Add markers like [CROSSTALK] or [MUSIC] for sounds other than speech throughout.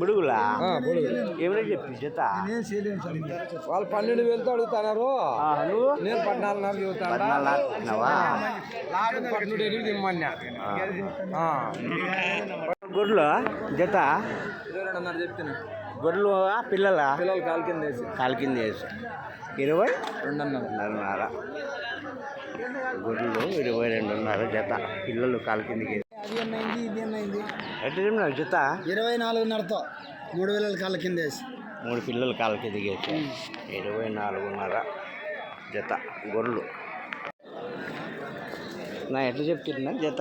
పొడుగా ఏమైనా చెప్పి జత? వాళ్ళు పన్నెండు వేలతో అడుగుతున్నారు. నేను చెబుతాను? పద్నాలుగు లాక్కున్నావా పన్నెండు ఎనిమిది ఇమ్మన్నా. గొర్రెలు జత? ఇరవై రెండున్నర చెప్తాను గొర్రెలు పిల్లల? పిల్లలు కాలు కింద వేసి. కాలు కింద వేసి. ఇరవై? రెండున్నర. రెండున్నర. గొర్రెలు ఇరవై రెండున్నర జత. పిల్లలు కాలు కిందకి. అది ఎన్నైంది ఇది ఎన్నైంది ఎట్లా చెప్పినావు? జత ఇరవై నాలుగున్నరతో మూడు వేల కాళ్ళ కింద వేసి. మూడు పిల్లలు కిందకి వేసి. ఇరవై నాలుగున్నర జత గొర్రెలు. నా ఎట్లా చెప్తున్నా? జత?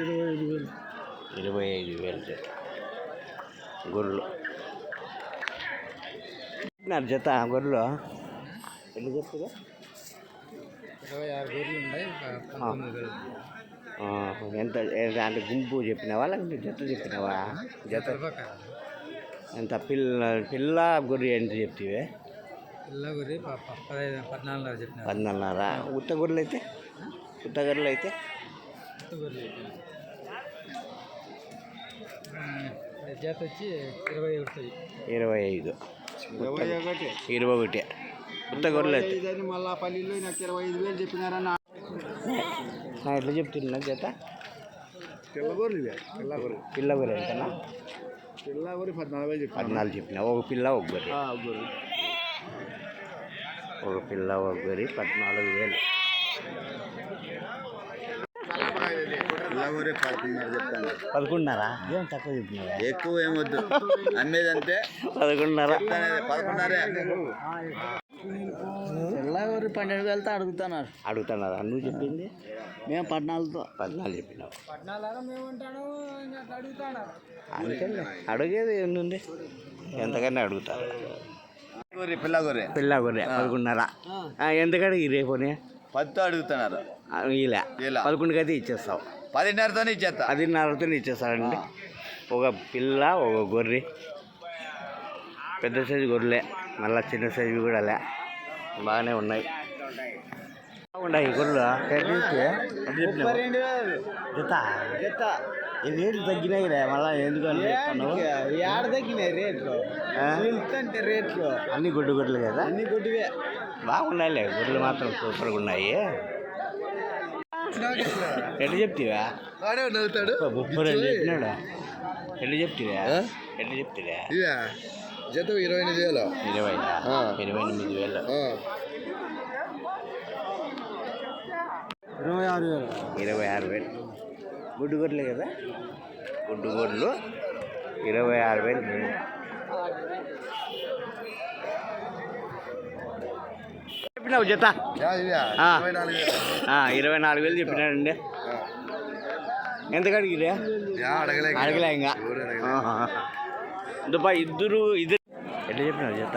ఇరవై ఐదు వేలు. ఇరవై ఐదు వేలు జత. గొర్రెలు. నా జత గొర్రెలు? ఎట్లా చెప్తారు ఇరవై ఆరు గొర్రెలు ఉన్నాయి ఎంత అంటే గుంపు చెప్పినావా లేకుంటే జత చెప్పినావా? జత. ఎంత పిల్ల పిల్ల గొర్రె ఎంత చెప్తివే? పిల్ల గొర్రె పదహైదు పద్నాలుగున్నర చెప్పిన పద్నాలుగున్నర ఉత్త గొర్రెలు అయితే? ఉత్త గొర్రెలు అయితే? జాత వచ్చి ఇరవై ఒకటి. ఇరవై ఐదు. ఇరవై ఒకటి. ఇరవై ఒకటి. ఉత్త గొర్రెలు అయితే? మళ్ళా పల్లిలో నాకు ఇరవై ఐదు వేలు చెప్పినారన్న నా ఎట్లా చెప్తున్నా జత? పిల్ల గొర్రెలు ఇవే పిల్ల గొర్రె పిల్ల గొర్రె ఎంతనా? పిల్ల గొర్రె పద్నాలుగు వేలు చెప్పిన పద్నాలుగు చెప్పిన ఒక పిల్ల ఒక గొర్రె. ఒక పిల్ల ఒక గొర్రె పద్నాలుగు వేలు. పిల్ల గొర్రె పడుతున్నారు చెప్తాను. పదకొండున్నర? ఏం తక్కువ చెప్పినావా ఎక్కువ ఏమొద్దు అమ్మేదంటే పదకొండున్నర. పదకొండున్నరే. పిల్ల గొర్రె పన్నెండు వేలతో అడుగుతున్నారు. అడుగుతున్నారా. నువ్వు చెప్పింది? మేము పద్నాలుగుతో. పద్నాలుగు చెప్పినావు. అంతేలే అడిగేది ఏంది ఎంతకన్నా అడుగుతారు. గొర్రె పిల్ల గొర్రె పిల్ల గొర్రె పదకొండున్నర. ఆ, ఎందుకు అడిగి రేపుని పదితో అడుగుతున్నారు. ఇలా ఇలా. పదకొండుకి అయితే ఇచ్చేస్తావు. పదిన్నరతోనే ఇచ్చేస్తా. పదిన్నరతో ఇచ్చేస్తాడండి ఒక పిల్ల ఒక గొర్రె. పెద్ద సైజు గొర్రెలే. మళ్ళీ చిన్న సైజు కూడా లే. బాగానే ఉన్నాయి. బాగున్నాయి గొర్రెలు. జత? రేట్లు తగ్గినాయి రే మళ్ళీ ఎందుకు అని చెప్తున్నావు? ఏడ తగ్గినాయి రేట్లు? రేట్లు. అన్ని గుడ్డు గొడ్లు కదా? అన్ని కొట్టివే బాగున్నాయిలే గొర్రెలు మాత్రం సూపర్గా ఉన్నాయి. ఎట్లా చెప్తివా? నవ్వుతాడు. ముప్పై రెండు చెప్పినాడు? ఎట్లా చెప్తివా? ఎట్లా చెప్తివా? జత ఇరవై ఎనిమిది వేలు. ఇరవై ఆ. ఇరవై ఎనిమిది వేలు. ఇరవై ఆరు వేలు. ఇరవై ఆరు వేలు. గుడ్డు గొర్రెలే కదా? గుడ్డు గొర్రెలు ఇరవై ఆరు వేలు. చెప్పినావు జత. ఇరవై నాలుగు వేలు. చెప్పినాడండి ఎంత అడిగిరే అడగలే అడగలే ఇంకా. దుబ్బా ఇద్దరు ఇద్దరు. ఎట్లా చెప్పినావు జత?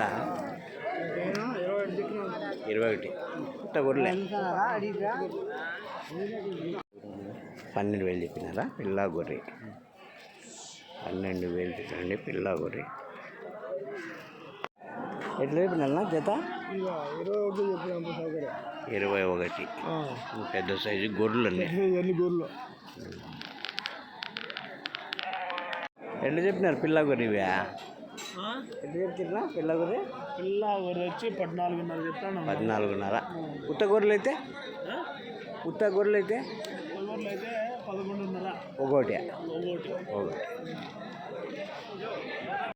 ఇరవై ఒకటి. కొత్త గొర్రెలే పన్నెండు వేలు చెప్పినారా? పిల్ల గొర్రె. పన్నెండు వేలు చెప్పండి పిల్ల గొర్రె. ఎట్లా చెప్పినా జత? ఇరవై ఒకటి. చెప్పిన సౌకర్యం ఇరవై ఒకటి పెద్ద సైజు గొర్రెలు అన్నీ. [LAUGHS] గొర్రెలు? ఎట్లా చెప్పినారు పిల్ల గొర్రె ఇవే ఎట్లా చెప్తున్నా పిల్ల గొర్రె పిల్ల గొర్రె వచ్చి పద్నాలుగున్నర చెప్తాను పద్నాలుగున్నర. ఉత్త గొర్రెలు అయితే ఉత్త గొర్రెలు అయితే గొర్రెలు అయితే పదకొండున్నర ఒకటి. ఒకటి.